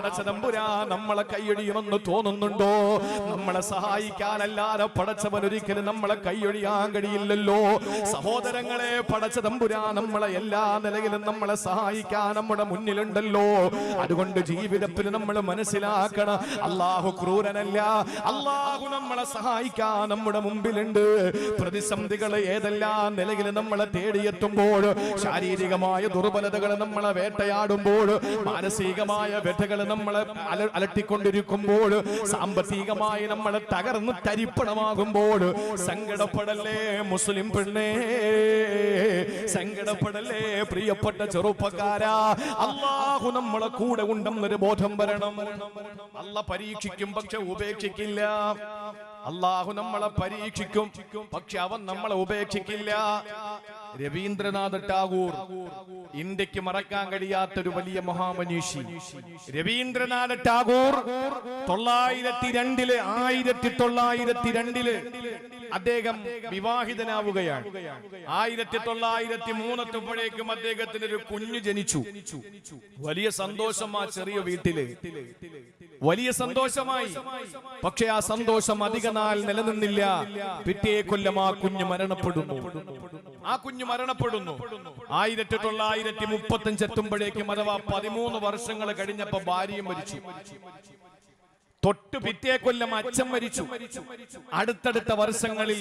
പടച്ചതമ്പുരാ നമ്മളെ കൈയൊഴിയുമെന്ന് തോന്നുന്നുണ്ടോ? നമ്മളെ സഹായിക്കാനല്ലാതെ പടച്ചവൻ ഒരിക്കലും നമ്മളെ കൈയൊഴിയാൻ കഴിയില്ലല്ലോ. സഹോദരങ്ങളെ പടച്ച പടച്ചതമ്പുരാ നമ്മളെ എല്ലാ നിലയിലും നമ്മളെ സഹായിക്കാൻ നമ്മുടെ മുന്നിലുണ്ടല്ലോ. അതുകൊണ്ട് ജീവിതത്തിൽ നമ്മൾ മനസ്സിലാക്കണം അള്ളാഹു ക്രൂരനല്ല. അള്ളാഹു നമ്മളെ സഹായിക്കാൻ നമ്മുടെ മുമ്പിലുണ്ട്. പ്രതിസന്ധികൾ ഏതെല്ലാം നിലയിൽ നമ്മളെ തേടിയെത്തുമ്പോൾ ശാരീരികമായ ദുർബലതകൾ നമ്മളെ വേട്ടയാടുമ്പോൾ മാനസികമായ വ്യഥകൾ നമ്മളെ അല അലട്ടിക്കൊണ്ടിരിക്കുമ്പോൾ സാമ്പത്തികമായി നമ്മളെ തകർന്ന് തരിപ്പണമാകുമ്പോൾ സങ്കടപ്പെടല്ലേ മുസ്ലിം പെണ്ണേ സങ്കടപ്പെടല്ലേ പ്രിയപ്പെട്ട ചെറുപ്പക്കാരാ അള്ളാഹു നമ്മളെ കൂടെ ഉണ്ടെന്നൊരു ബോധം വരണം. അല്ല പരീക്ഷിക്കും പക്ഷെ ഉപേക്ഷിക്കില്ല. അള്ളാഹു നമ്മളെ പരീക്ഷിക്കും പക്ഷെ അവൻ നമ്മളെ ഉപേക്ഷിക്കില്ല. രവീന്ദ്രനാഥ് ടാഗോർ. ഇന്ത്യയ്ക്ക് മറക്കാൻ കഴിയാത്ത ഒരു വലിയ മഹാമനീഷി. രവീന്ദ്രനാഥ് ടാഗോർ തൊള്ളായിരത്തി രണ്ടിൽ ആയിരത്തി തൊള്ളായിരത്തി രണ്ടിൽ അദ്ദേഹം വിവാഹിതനാവുകയാണ്. ആയിരത്തി തൊള്ളായിരത്തി മൂന്നെത്തുമ്പോഴേക്കും അദ്ദേഹത്തിന് ഒരു കുഞ്ഞു ജനിച്ചു. വലിയ സന്തോഷം ആ ചെറിയ വീട്ടിൽ. വലിയ സന്തോഷമായി. പക്ഷെ ആ സന്തോഷം അധിക നാൾ നിലനിന്നില്ല. പിറ്റേ കൊല്ലം ആ കുഞ്ഞ് മരണപ്പെടുന്നു. ആ കുഞ്ഞു മരണപ്പെടുന്നു. ആയിരത്തി തൊള്ളായിരത്തി മുപ്പത്തഞ്ച് എത്തുമ്പോഴേക്കും അഥവാ പതിമൂന്ന് വർഷങ്ങൾ കഴിഞ്ഞപ്പോ ഭാര്യയും മരിച്ചു. തൊട്ടു പിറ്റേ കൊല്ലം അച്ഛൻ മരിച്ചു. അടുത്തടുത്ത വർഷങ്ങളിൽ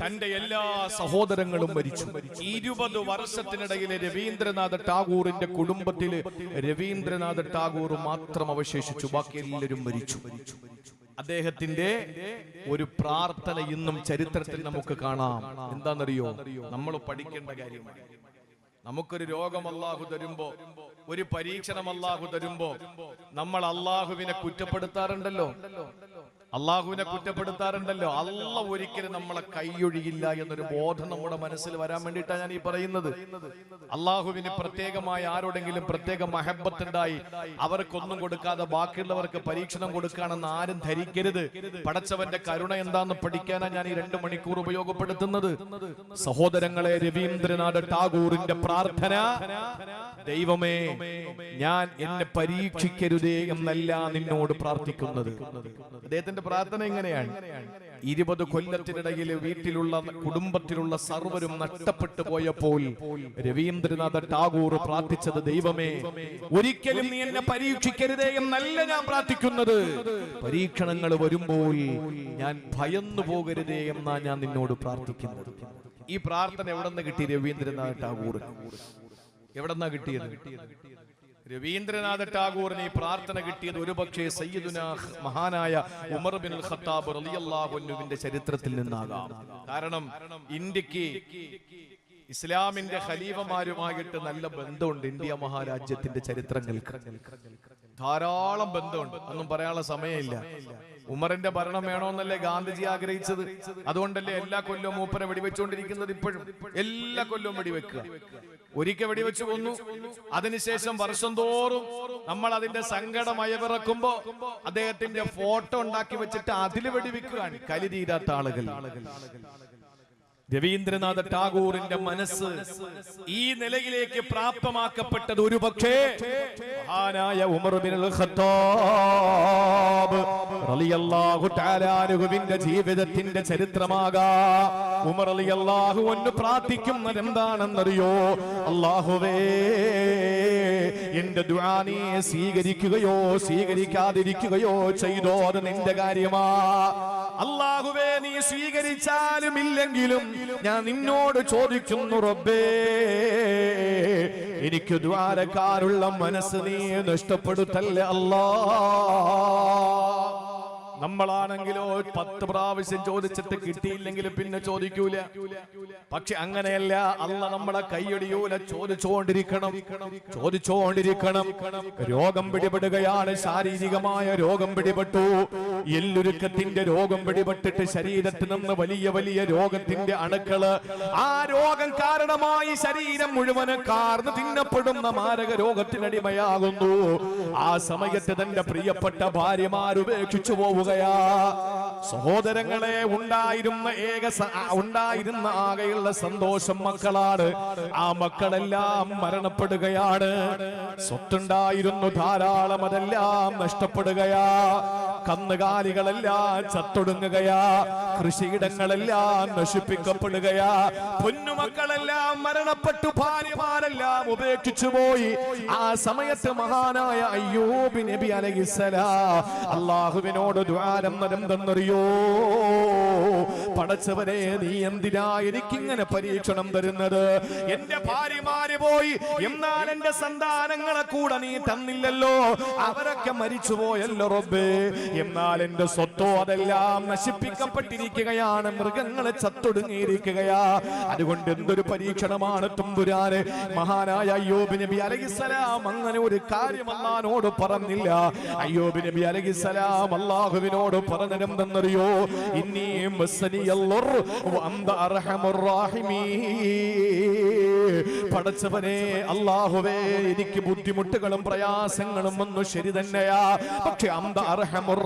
തന്റെ എല്ലാ സഹോദരങ്ങളും മരിച്ചു. ഇരുപത് വർഷത്തിനിടയിൽ രവീന്ദ്രനാഥ് ടാഗോറിന്റെ കുടുംബത്തിൽ രവീന്ദ്രനാഥ് ടാഗോർ മാത്രം അവശേഷിച്ചു. ബാക്കി എല്ലാവരും മരിച്ചു. അദ്ദേഹത്തിന്റെ ഒരു പ്രാർത്ഥന ഇന്നും ചരിത്രത്തിൽ നമുക്ക് കാണാം. എന്താണെന്നറിയോ? നമ്മൾ പഠിക്കേണ്ട കാര്യമാണ്. നമുക്കൊരു രോഗം അള്ളാഹു തരുമ്പോ ഒരു പരീക്ഷണം അള്ളാഹു തരുമ്പോ നമ്മൾ അള്ളാഹുവിനെ കുറ്റപ്പെടുത്താറുണ്ടല്ലോ. അള്ളാഹുവിനെ കുറ്റപ്പെടുത്താറുണ്ടല്ലോ. അല്ല ഒരിക്കലും നമ്മളെ കൈയൊഴിയില്ല എന്നൊരു ബോധം നമ്മുടെ മനസ്സിൽ വരാൻ വേണ്ടിയിട്ടാണ് ഞാൻ ഈ പറയുന്നത്. അള്ളാഹുവിന് പ്രത്യേകമായി ആരോടെങ്കിലും പ്രത്യേക മഹബത്തുണ്ടായി അവർക്കൊന്നും കൊടുക്കാതെ ബാക്കിയുള്ളവർക്ക് പരീക്ഷണം കൊടുക്കുകയാണെന്ന് ആരും ധരിക്കരുത്. പടച്ചവന്റെ കരുണ എന്താന്ന് പഠിക്കാനാണ് ഞാൻ ഈ രണ്ട് മണിക്കൂർ ഉപയോഗപ്പെടുത്തുന്നത്. സഹോദരങ്ങളെ രവീന്ദ്രനാഥ് ടാഗോറിന്റെ പ്രാർത്ഥന ദൈവമേ ഞാൻ എന്നെ പരീക്ഷിക്കരുതേ എന്നല്ല നിന്നോട് പ്രാർത്ഥിക്കുന്നത്. അദ്ദേഹത്തിന്റെ പ്രാർത്ഥന എങ്ങനെയാണ് ഇരുപത് കൊല്ലത്തിനിടയിൽ വീട്ടിലുള്ള കുടുംബത്തിലുള്ള സർവരും നഷ്ടപ്പെട്ടു പോയപ്പോൾ രവീന്ദ്രനാഥ ടാഗോർ പ്രാർത്ഥിച്ചത് ദൈവമേ ഒരിക്കലും നീ എന്നെ പരീക്ഷിക്കരുതേ എന്നല്ല ഞാൻ പ്രാർത്ഥിക്കുന്നത്. പരീക്ഷണങ്ങൾ വരുമ്പോൾ ഞാൻ ഭയന്നു പോകരുതേ എന്നാ ഞാൻ നിന്നോട് പ്രാർത്ഥിക്കുന്നത്. ഈ പ്രാർത്ഥന എവിടെ നിന്ന് കിട്ടി രവീന്ദ്രനാഥ ടാഗോർ എവിടെന്നാ കിട്ടിയത്? രവീന്ദ്രനാഥ ടാഗോറിന് ഈ പ്രാർത്ഥന കിട്ടിയത് ഒരുപക്ഷെ സയ്യിദുന മഹാനായ ഉമർ ബിൻ ഖത്താബ് റളിയല്ലാഹുവിന്റെ ചരിത്രത്തിൽ നിന്നാകാം. കാരണം ഇന്ത്യയ്ക്ക് ഇസ്ലാമിന്റെ ഖലീഫമാരുമായിട്ട് നല്ല ബന്ധമുണ്ട് ഇന്ത്യ മഹാരാജ്യത്തിന്റെ ചരിത്രങ്ങൾക്ക്. ധാരാളം ബന്ധമുണ്ട്. ഒന്നും പറയാനുള്ള സമയമില്ല. ഉമറിന്റെ ഭരണം വേണമെന്നല്ലേ ഗാന്ധിജി ആഗ്രഹിച്ചത്? അതുകൊണ്ടല്ലേ എല്ലാ കൊല്ലവും മൂപ്പരെ വെടിവെച്ചുകൊണ്ടിരിക്കുന്നത് ഇപ്പോഴും? എല്ലാ കൊല്ലവും വെടിവെക്കുക. ഒരിക്കൽ വെടിവെച്ച് കൊന്നു. അതിനുശേഷം വർഷം തോറും നമ്മൾ അതിന്റെ സങ്കടം അയവിറക്കുമ്പോ അദ്ദേഹത്തിന്റെ ഫോട്ടോ ഉണ്ടാക്കി വെച്ചിട്ട് അതിൽ വെടിവെക്കുകയാണ്. കലി തീരാത്ത ആളുകൾ. രവീന്ദ്രനാഥ ടാഗോറിന്റെ മനസ്സ് ഈ നിലയിലേക്ക് പ്രാപ്തമാക്കപ്പെട്ടത് ഒരു പക്ഷേ മഹാനായ ഉമർ ബിൻ ഖത്താബ് റളിയല്ലാഹു തആല അൻഹുവിന്റെ ജീവിതത്തിന്റെ ചരിത്രമാകാ. ഉമർ റളിയല്ലാഹു ഒന്ന് പ്രാർത്ഥിക്കുന്നത് എന്താണെന്നറിയോ? അല്ലാഹുവേ എന്റെ ദുരാനിയെ സ്വീകരിക്കുകയോ സ്വീകരിക്കാതിരിക്കുകയോ ചെയ്തോ അത് നിന്റെ കാര്യമാ. അള്ളാഹുവേ നീ സ്വീകരിച്ചാലും ഇല്ലെങ്കിലും ഞാൻ നിന്നോട് ചോദിക്കുന്നു റബ്ബേ എനിക്ക് ദ്വാരക്കാരുള്ള മനസ്സ് നീ നഷ്ടപ്പെടുത്തല്ലേ അല്ലാ? നമ്മളാണെങ്കിലോ പത്ത് പ്രാവശ്യം ചോദിച്ചിട്ട് കിട്ടിയില്ലെങ്കിൽ പിന്നെ ചോദിക്കൂല. പക്ഷെ അങ്ങനെയല്ല അല്ല നമ്മളെ കൈയടിയൂല ചോദിച്ചുകൊണ്ടിരിക്കണം ചോദിച്ചുകൊണ്ടിരിക്കണം രോഗം പിടിപെടുകയാണ് ശാരീരികമായ രോഗം പിടിപെട്ടു. എല്ലുരുക്കത്തിന്റെ രോഗം പിടിപെട്ടിട്ട് ശരീരത്തിൽ നിന്ന് വലിയ വലിയ രോഗത്തിന്റെ അണുക്കൾ. ആ രോഗം കാരണമായി ശരീരം മുഴുവൻ കാർന്ന് തിന്നപ്പെടുന്ന മാരക രോഗത്തിനടിമയാകുന്നു. ആ സമയത്ത് തന്റെ പ്രിയപ്പെട്ട ഭാര്യമാർ ഉപേക്ഷിച്ചു പോവുകയാ സഹോദരങ്ങളെ ഉണ്ടായിരുന്ന ഏക ഉണ്ടായിരുന്ന ആകെയുള്ള സന്തോഷം മക്കളാണ്. ആ മക്കളെല്ലാം മരണപ്പെടുകയാണ്. സ്വത്തുണ്ടായിരുന്നു ധാരാളം അതെല്ലാം നഷ്ടപ്പെടുകയാ. കന്നുകാലികളെല്ലാം ചത്തൊടുങ്ങുകയാ. കൃഷിയിടങ്ങളെല്ലാം നശിപ്പിക്കപ്പെടുകയാ. പൊന്നുമക്കളെല്ലാം മരണപ്പെട്ടു. ഭാര്യമാരെല്ലാം ഉപേക്ഷിച്ചു പോയി. ആ സമയത്ത് മഹാനായ അയ്യൂബ് നബി അലഹിസലാ അള്ളാഹുവിനോട് ദ്വാരം നരന്തെന്നറിയോ പടച്ചവനെ നീ എന്തിനാ എനിക്കിങ്ങനെ പരീക്ഷണം തരുന്നത്? എന്റെ ഭാര്യമാര് പോയി. എന്നാൽ എന്റെ സന്താനങ്ങളെ കൂടെ നീ തന്നില്ലല്ലോ. അവരൊക്കെ മരിച്ചുപോയല്ലോ റബ്ബേ. എന്നാൽ എന്റെ സ്വത്തോ അതെല്ലാം നശിപ്പിക്കപ്പെട്ടിരിക്കുകയാണ്. മൃഗങ്ങളെ ചത്തൊടുങ്ങിയിരിക്കുകയാ. അതുകൊണ്ട് എന്തൊരു പരീക്ഷണമാണ് തുമ്പുരാന്. മഹാനായ അയ്യോബ് നബി അലഹിസലാം അങ്ങനെ ഒരു കാര്യം അള്ളഹാനോട് പറഞ്ഞില്ല. അയ്യോബ് നബി അലഹിസലാം അള്ളാഹുവിനോട് പറഞ്ഞതെന്തെന്നറിയോ ഇനിയും. പടച്ചവനെ അള്ളാഹുവേ എനിക്ക് ബുദ്ധിമുട്ടുകളും പ്രയാസങ്ങളും ഒന്നും ശരി തന്നെയാ. പക്ഷെ അന്ത അർഹമുർ.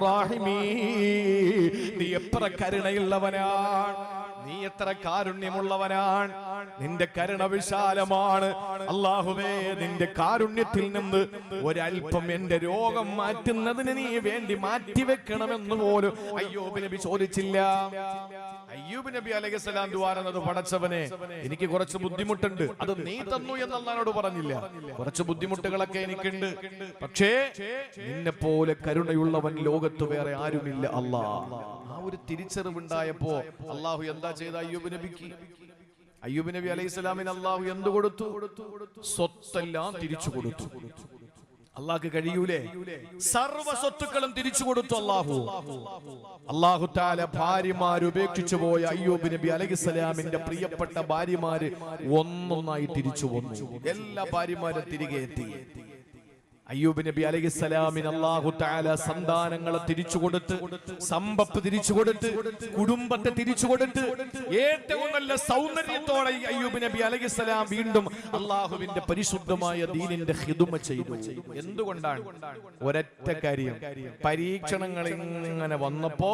നീ എത്ര കരുണയുള്ളവനാണ് നീ എത്ര കാരുണ്യമുള്ളവനാണ്? നിന്റെ കരുണ വിശാലമാണ്. അള്ളാഹുവേ നിന്റെ കാരുണ്യത്തിൽ നിന്ന് ഒരൽപ്പം എന്റെ രോഗം മാറ്റുന്നതിന് നീ വേണ്ടി മാറ്റിവെക്കണമെന്ന് പോലും അയ്യോബ് നബി ചോദിച്ചില്ല. അയ്യൂബ് നബി അലൈഹിസ്സലാം ദ്വാരന്നത് പടച്ചവനെ എനിക്ക് കുറച്ച് ബുദ്ധിമുട്ടുണ്ട്. അത് നീ തന്നു എന്ന് പറഞ്ഞില്ല. കുറച്ച് ബുദ്ധിമുട്ടുകളൊക്കെ എനിക്കുണ്ട്. പക്ഷേ നിന്നെ പോലെ കരുണയുള്ളവൻ ലോകത്ത് വേറെ ആരുമില്ല. അല്ലാ ആ ഒരു തിരിച്ചറിവുണ്ടായപ്പോ അള്ളാഹു എന്താ ചെയ്ത അയ്യൂബ് നബിക്ക് അയ്യൂബ് നബി അലൈഹി സ്വലാമിന് അള്ളാഹു എന്ത് കൊടുത്തു? സ്വത്തെല്ലാം തിരിച്ചു കൊടുത്തു. അള്ളാഹ് കഴിയൂലേ? സർവ സ്വത്തുക്കളും തിരിച്ചു കൊടുത്തു അള്ളാഹു അള്ളാഹു താല ഭാര്യമാർ ഉപേക്ഷിച്ചു പോയ അയ്യൂബ് നബി അലഹിസ്സലാമിന്റെ പ്രിയപ്പെട്ട ഭാര്യമാര് ഒന്നൊന്നായി തിരിച്ചു വന്നു. എല്ലാ ഭാര്യമാരും തിരികെ എത്തി. അയ്യൂബ് നബി അലൈഹി സ്വലാമിന് അള്ളാഹു തആല സന്താനങ്ങളെ തിരിച്ചു കൊടുത്ത് സമ്പത്ത് തിരിച്ചു കൊടുത്ത് കുടുംബത്തെ തിരിച്ചു കൊടുത്ത് ഏറ്റവും നല്ല സൗന്ദര്യത്തോടെ അയ്യൂബ് നബി അലൈഹിസ്സലാം വീണ്ടും അള്ളാഹുവിന്റെ പരിശുദ്ധമായ ദീനിന്റെ ഹിദുമ ചെയ്തു. എന്തുകൊണ്ടാണ്? ഒരൊറ്റ കാര്യം. പരീക്ഷണങ്ങൾ ഇങ്ങനെ വന്നപ്പോ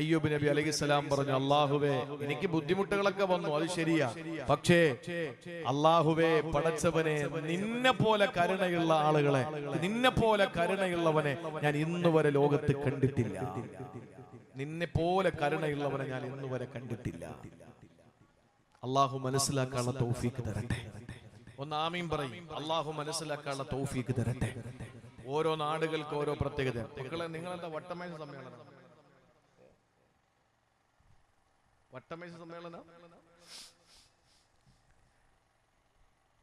അയ്യൂബ് നബി അലൈഹിസ്സലാം പറഞ്ഞു അള്ളാഹുവേ എനിക്ക് ബുദ്ധിമുട്ടുകളൊക്കെ വന്നു അത് ശരിയാ. പക്ഷേ അള്ളാഹുവേ പടച്ചവനെ നിന്നെ പോലെ കരുണയുള്ള ആളുകളെ നിന്നെ പോലെ കരുണയുള്ളവനെ ഞാൻ ഇന്ന് വരെ ലോകത്ത് കണ്ടിട്ടില്ല. നിന്നെ പോലെ കരുണയുള്ളവനെ ഞാൻ ഇന്ന് വരെ കണ്ടിട്ടില്ല. അള്ളാഹു മനസ്സിലാക്കാനുള്ള തോഫീക്ക് തരട്ടെ. ഒന്ന് ആമീം പറയും. അള്ളാഹു മനസ്സിലാക്കാനുള്ള തോഫീക്ക് തരട്ടെ. ഓരോ നാടുകൾക്ക് ഓരോ പ്രത്യേകത. മക്കളെ നിങ്ങളെന്താ വട്ടമേശ സമ്മേളനം? വട്ടമേശ സമ്മേളനം?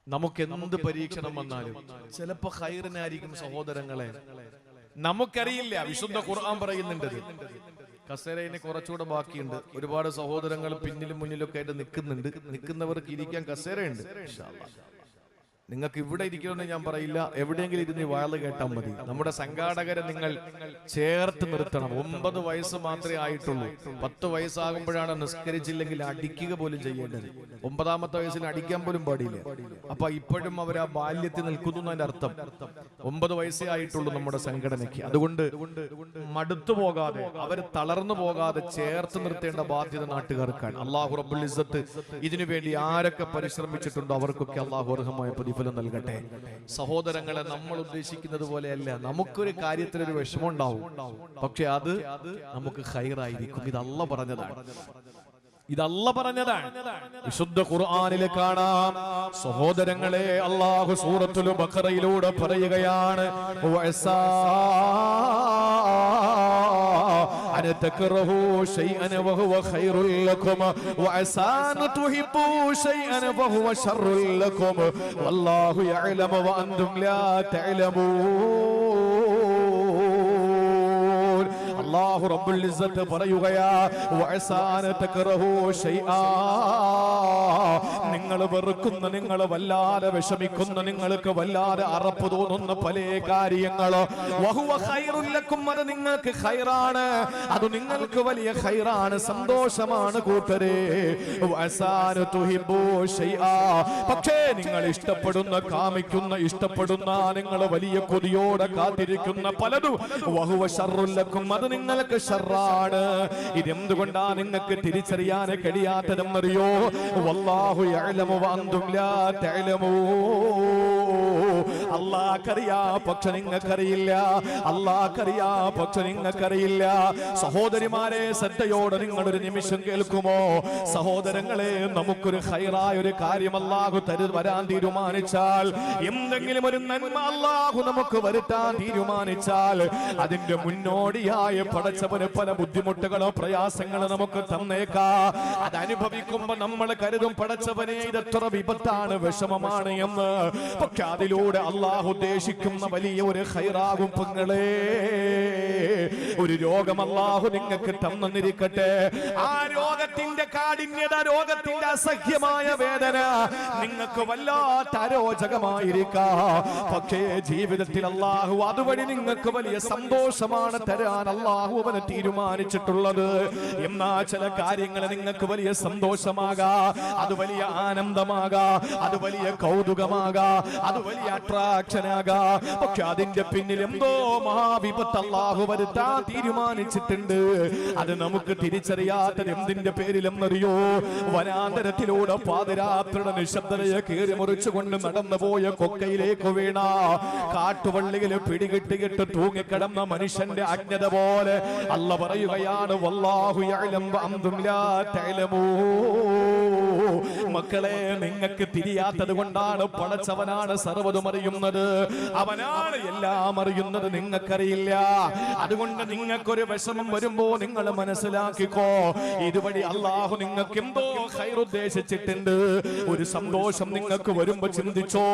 നമുക്ക് എന്ത് പരീക്ഷണം വന്നാലും ചിലപ്പോ ഹൈറിനായിരിക്കും സഹോദരങ്ങളെ. നമുക്കറിയില്ല വിശുദ്ധ ഖുർആൻ പറയുന്നുണ്ട്. കസേരയിന് കുറച്ചുകൂടെ ബാക്കിയുണ്ട്. ഒരുപാട് സഹോദരങ്ങൾ പിന്നിലും മുന്നിലൊക്കെ ആയിട്ട് നിൽക്കുന്നുണ്ട്. നിൽക്കുന്നവർക്ക് ഇരിക്കാൻ കസേരയുണ്ട്. നിങ്ങൾക്ക് ഇവിടെ ഇരിക്കണമെന്ന് ഞാൻ പറയില്ല. എവിടെയെങ്കിലും ഇരുന്ന് വാൾ കേട്ടാൽ മതി. നമ്മുടെ സംഘാടകരെ നിങ്ങൾ ചേർത്ത് നിർത്തണം. ഒമ്പത് വയസ്സ് മാത്രമേ ആയിട്ടുള്ളൂ. പത്ത് വയസ്സാകുമ്പോഴാണ് നിസ്കരിച്ചില്ലെങ്കിൽ അടിക്കുക പോലും ചെയ്യേണ്ടത്. ഒമ്പതാമത്തെ വയസ്സിൽ അടിക്കാൻ പോലും പാടില്ല. അപ്പൊ ഇപ്പോഴും അവർ ആ ബാല്യത്തിൽ നിൽക്കുന്നു എന്നതിന്റെ അർത്ഥം ഒമ്പത് വയസ്സേ ആയിട്ടുള്ളൂ നമ്മുടെ സംഘടനയ്ക്ക്. അതുകൊണ്ട് മടുത്തു പോകാതെ അവർ തളർന്നു പോകാതെ ചേർത്ത് നിർത്തേണ്ട ബാധ്യത നാട്ടുകാർക്കാണ്. അള്ളാഹു റബ്ബുൽ ഇസ്സത്ത് ഇതിനു വേണ്ടി ആരൊക്കെ പരിശ്രമിച്ചിട്ടുണ്ടോ അവർക്കൊക്കെ അള്ളാഹു അർഹമായ പ്രതിഫലം നൽകട്ടെ. സഹോദരങ്ങളെ നമ്മൾ ഉദ്ദേശിക്കുന്നത് പോലെയല്ല നമുക്കൊരു കാര്യത്തിൽ ഒരു വിഷമം ഉണ്ടാവും പക്ഷെ അത് നമുക്ക് ഹൈറായിരിക്കും ഇതല്ല പറഞ്ഞതാണ്. ഇതല്ല പറഞ്ഞതാണ്. വിശുദ്ധ ഖുർആനിൽ കാണാം സഹോദരങ്ങളെ അള്ളാഹു സൂറത്തുൽ ബഖറയിലൂടെ പറയുകയാണ് വഅസാ أن تكرهوا شيئا وهو خير لكم وعسى أن تحبوا شيئا وهو شر لكم. والله يعلم وأنتم لا تعلمون. അള്ളാഹു റബ്ബുൽ ഇസ്സത്ത് പറയുകയാ വഅസാന തക്റഹു ഷൈആ നിങ്ങൾ വെറുക്കുന്ന നിങ്ങൾ വല്ലാതെ വിഷമിക്കുന്ന നിങ്ങൾക്ക് വല്ലാതെ അറപ്പ് തോന്നുന്ന പല കാര്യങ്ങളോ. വഹുവ ഖൈറുൽ ലക്കും അത് നിങ്ങൾക്ക് ഖൈറാണ്. അത് നിങ്ങൾക്ക് വലിയ ഖൈറാണ്. സന്തോഷമാണ് കൂട്ടരെ. വഅസാന തുഹിബു ഷൈആ പക്ഷേ നിങ്ങൾ ഇഷ്ടപ്പെടുന്ന കാമിക്കുന്ന ഇഷ്ടപ്പെടുന്ന നിങ്ങൾ വലിയ കൊതിയോടെ കാത്തിരിക്കുന്ന പലതും വഹുവ ശർറുൽ ലക്കും അത് നിങ്ങൾക്ക് നിങ്ങൾക്ക് ഷർറാണ് ഇതെന്തുകൊണ്ടാ നിങ്ങൾക്ക് തിരിച്ചറിയാൻ കഴിയാത്തതെന്നറിയോ? വല്ലാഹു യഅലമു വഅന്തും ലാ തഅലമൂ അള്ളാഹ്ക്കറിയാ പക്ഷെ നിങ്ങൾക്കറിയില്ല. അള്ളാഹ്ക്കറിയാ പക്ഷെ നിങ്ങൾക്കറിയില്ല. സഹോദരിമാരെ ശ്രദ്ധയോടെ നിങ്ങളൊരു നിമിഷം കേൾക്കുമോ? സഹോദരങ്ങളെ നമുക്കൊരു ഹൈറായ ഒരു കാര്യം അല്ലാഹു തരു വരാൻ തീരുമാനിച്ചാൽ എന്തെങ്കിലും ഒരു നന്മ അല്ലാഹു നമുക്ക് വരുത്താൻ തീരുമാനിച്ചാൽ അതിന്റെ മുന്നോടിയായ പടച്ചവന് പല ബുദ്ധിമുട്ടുകളോ പ്രയാസങ്ങളോ നമുക്ക് തന്നേക്കാ. അത് നമ്മൾ കരുതും പടച്ചവനെ ഇതെത്ര വിപത്താണ് വിഷമമാണ് എന്ന്. പക്ഷെ അതിലൂടെ അള്ളാഹു ഉദ്ദേശിക്കുന്ന വലിയ ഒരു ഹൈറാകും പെങ്ങളെ. ഒരു രോഗം അള്ളാഹു നിങ്ങൾക്ക് തന്നിരിക്കട്ടെ ആ രോഗത്തിന്റെ കാഠിന്യത രോഗത്തിന്റെ അസഹ്യമായ വേദന നിങ്ങൾക്ക് വല്ലാത്ത അരോചകമായിരിക്കാ. പക്ഷേ ജീവിതത്തിൽ അള്ളാഹു അതുവഴി നിങ്ങൾക്ക് വലിയ സന്തോഷമാണ് തരാൻ അള്ളാഹു അവന് തീരുമാനിച്ചിട്ടുള്ളത്. എന്നാ ചില കാര്യങ്ങൾ നിങ്ങൾക്ക് വലിയ സന്തോഷമാകാ അത് വലിയ ആനന്ദമാകാ അത് വലിയ കൗതുകമാകാ അത് വലിയ അട്രാക്ഷനാകാ പക്ഷെ അതിന്റെ പിന്നിൽ എന്തോ മഹാവിപത്ത് അള്ളാഹു വരുത്താൻ തീരുമാനിച്ചിട്ടുണ്ട്. അത് നമുക്ക് തിരിച്ചറിയാത്തത് എന്തിന്റെ പേരിലെന്നറിയോ? വനാന്തരത്തിലൂടെ പാതിരാത്രിയുടെ നിശബ്ദതയെ കീറി മുറിച്ചുകൊണ്ട് നടന്നു പോയ കൊക്കയിലേക്ക് വീണ കാട്ടുവള്ളിയിൽ പിടികിട്ടിയിട്ട് തൂങ്ങിക്കിടന്ന മനുഷ്യന്റെ അജ്ഞത പോലെ അല്ല പറയുകയാണ് വല്ലാഹു മക്കളെ നിങ്ങൾക്ക് തിരിയാത്തത് കൊണ്ടാണ് പടച്ചവനാണ് സർവതും അറിയുന്നത് അവനാണ് എല്ലാം അറിയുന്നത്. നിങ്ങൾക്കറിയില്ല. അതുകൊണ്ട് നിങ്ങൾക്കൊരു വിഷമം വരുമ്പോ നിങ്ങൾ മനസ്സിലാക്കിക്കോ. ഇതുവഴി അള്ളാഹു നിങ്ങൾക്ക് എന്തോ ഹൈറുദ്ദേശിച്ചിട്ടുണ്ട് ഒരു സന്തോഷം നിങ്ങൾക്ക് വരുമ്പോ ചിന്തിച്ചോ.